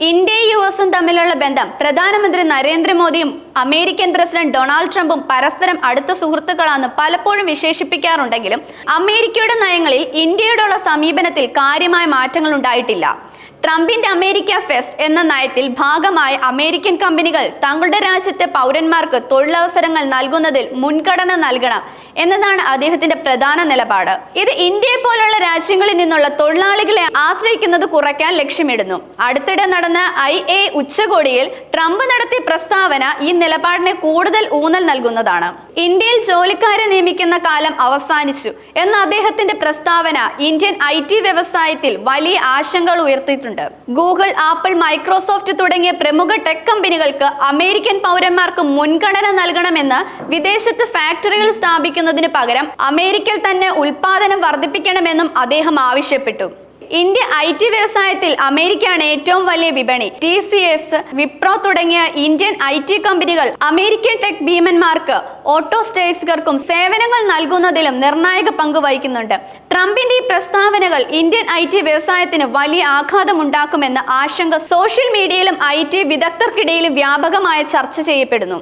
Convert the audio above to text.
ഇന്ത്യയും യു എസും തമ്മിലുള്ള ബന്ധം പ്രധാനമന്ത്രി നരേന്ദ്രമോദിയും അമേരിക്കൻ പ്രസിഡന്റ് ഡൊണാൾഡ് ട്രംപും പരസ്പരം അടുത്ത സുഹൃത്തുക്കളാണെന്ന് പലപ്പോഴും വിശേഷിപ്പിക്കാറുണ്ടെങ്കിലും അമേരിക്കയുടെ നയങ്ങളിൽ ഇന്ത്യയോടുള്ള സമീപനത്തിൽ കാര്യമായ മാറ്റങ്ങൾ ഉണ്ടായിട്ടില്ല ട്രംപിന്റെ അമേരിക്ക ഫെസ്റ്റ് എന്ന നയത്തിൽ ഭാഗമായ അമേരിക്കൻ കമ്പനികൾ തങ്ങളുടെ രാജ്യത്തെ പൗരന്മാർക്ക് തൊഴിലവസരങ്ങൾ നൽകുന്നതിൽ മുൻഗണന നൽകണം എന്നതാണ് അദ്ദേഹത്തിന്റെ പ്രധാന നിലപാട്. ഇത് ഇന്ത്യയെ പോലുള്ള രാജ്യങ്ങളിൽ നിന്നുള്ള തൊഴിലാളികളെ ആശ്രയിക്കുന്നത് കുറയ്ക്കാൻ ലക്ഷ്യമിടുന്നു. അടുത്തിടെ നടന്ന ഐ എ ഉച്ചകോടിയിൽ ട്രംപ് നടത്തിയ പ്രസ്താവന ഈ നിലപാടിനെ കൂടുതൽ ഊന്നൽ നൽകുന്നതാണ്. ഇന്ത്യയിൽ ജോലിക്കാരെ നിയമിക്കുന്ന കാലം അവസാനിച്ചു എന്ന അദ്ദേഹത്തിന്റെ പ്രസ്താവന ഇന്ത്യൻ ഐ വ്യവസായത്തിൽ വലിയ ആശങ്കകൾ ഉയർത്തിയിട്ടുണ്ട്. ഗൂഗിൾ ആപ്പിൾ മൈക്രോസോഫ്റ്റ് തുടങ്ങിയ പ്രമുഖ ടെക് കമ്പനികൾക്ക് അമേരിക്കൻ പൗരന്മാർക്ക് മുൻഗണന നൽകണമെന്ന് വിദേശത്ത് ഫാക്ടറികൾ സ്ഥാപിക്കുന്നതിന് പകരം അമേരിക്കയിൽ തന്നെ ഉൽപാദനം വർദ്ധിപ്പിക്കണമെന്നും അദ്ദേഹം ആവശ്യപ്പെട്ടു. ഇന്ത്യ ഐ ടി വ്യവസായത്തിൽ അമേരിക്കയാണ് ഏറ്റവും വലിയ വിപണി. ടി സി എസ് വിപ്രോ തുടങ്ങിയ ഇന്ത്യൻ ഐ ടി കമ്പനികൾ അമേരിക്കൻ ടെക് ഭീമന്മാർക്ക് ഓട്ടോ സ്റ്റേറ്റ്സുകാർക്കും സേവനങ്ങൾ നൽകുന്നതിലും നിർണായക പങ്ക് വഹിക്കുന്നുണ്ട്. ട്രംപിന്റെ ഈ പ്രസ്താവനകൾ ഇന്ത്യൻ ഐ ടി വ്യവസായത്തിന് വലിയ ആഘാതം ഉണ്ടാക്കുമെന്ന ആശങ്ക സോഷ്യൽ മീഡിയയിലും ഐ ടി വിദഗ്ധർക്കിടയിലും വ്യാപകമായ ചർച്ച ചെയ്യപ്പെടുന്നു.